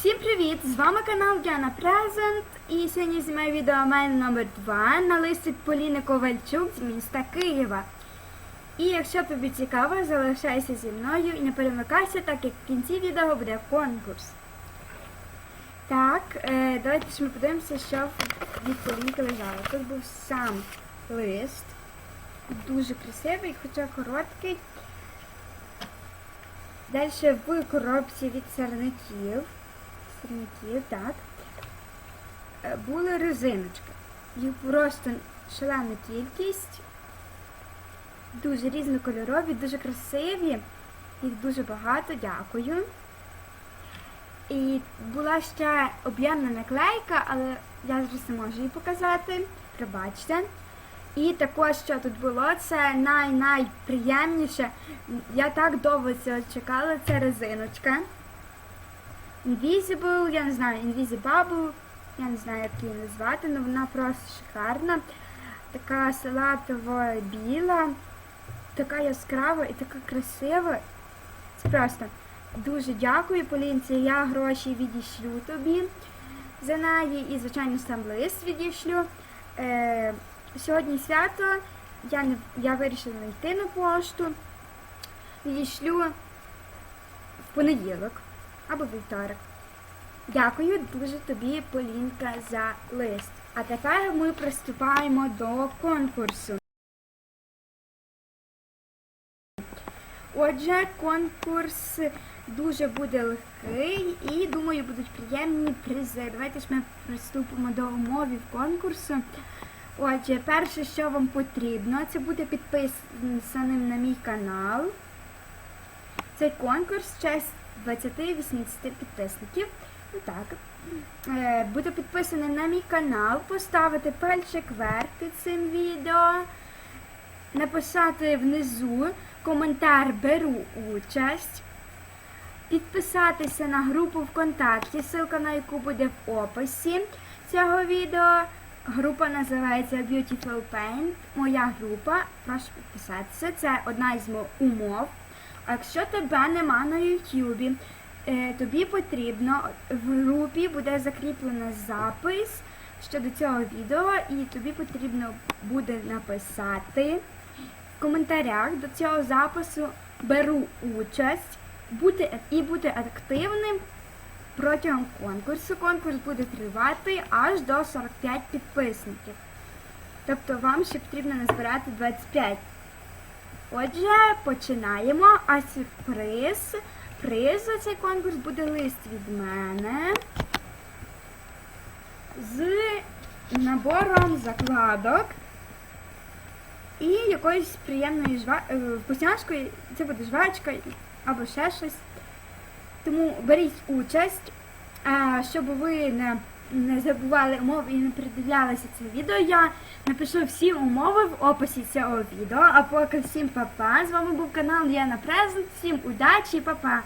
Всім привіт! З вами канал Діана Презент і сьогодні знімаю відео мене номер 2 на лист від Поліни Ковальчук з міста Києва. І якщо тобі цікаво, залишайся зі мною і не перемикайся, так як в кінці відео буде конкурс. Так, е, давайте ж ми подивимося, що від Полінки лежало. Тут був сам лист, дуже красивий, хоча короткий. Далі в коробці від сірників. Сірників, так. е, Були резиночки. Їх просто шалена кількість. Дуже різнокольорові, дуже красиві. Їх дуже багато, дякую. І була ще об'ємна наклейка, але я зараз не можу її показати. Пробачте. І також, що тут було, це най-найприємніше. Я так довго цього чекала, це резиночка. Invisible, я не знаю, Invisibubble, я не знаю, як її назвати, але вона просто шикарна. Така салатово біла, така яскрава і така красива. Це просто дуже дякую, Полінці. Я гроші відійшлю тобі за неї і, звичайно, сам лист відійшлю. Е, сьогодні свято, я, не, я вирішила не йти на пошту. Відійшлю в понеділок або вівторок. Дякую дуже тобі, Полінка, за лист. А тепер ми приступаємо до конкурсу. Отже, конкурс дуже буде легкий і, думаю, будуть приємні призи. Давайте ж ми приступимо до умовів конкурсу. Отже, перше, що вам потрібно, це бути підписаним на мій канал. Цей конкурс в честь 20-80 підписників. Ну так. Е, Бути на мій канал, поставити пальчик вверх під цим відео, написати внизу коментар Беру участь, підписатися на групу ВКонтакті, ссылка на яку буде в описі цього відео. Група називається Beautiful Paint. Моя група. Прошу підписатися. Це одна із мо- умов. Якщо тебе нема на Ютубі, е, тобі потрібно в групі буде закріплено запис щодо цього відео, і тобі потрібно буде написати в коментарях до цього запису беру участь бути, і бути активним протягом конкурсу. Конкурс буде тривати аж до 45 підписників. Тобто вам ще потрібно назбирати 25. Отже, починаємо. А сюрприз. Приз за цей конкурс буде лист від мене з набором закладок і якоюсь приємною жва... е, вкусняшкою. Це буде жвачка або ще щось. Тому беріть участь, щоб ви не, не забували умови і не придивлялися це відео. Я напишу всі умови в описі цього відео. А поки всім па-па. З вами був канал Яна Презент. Всім удачі, і па-па!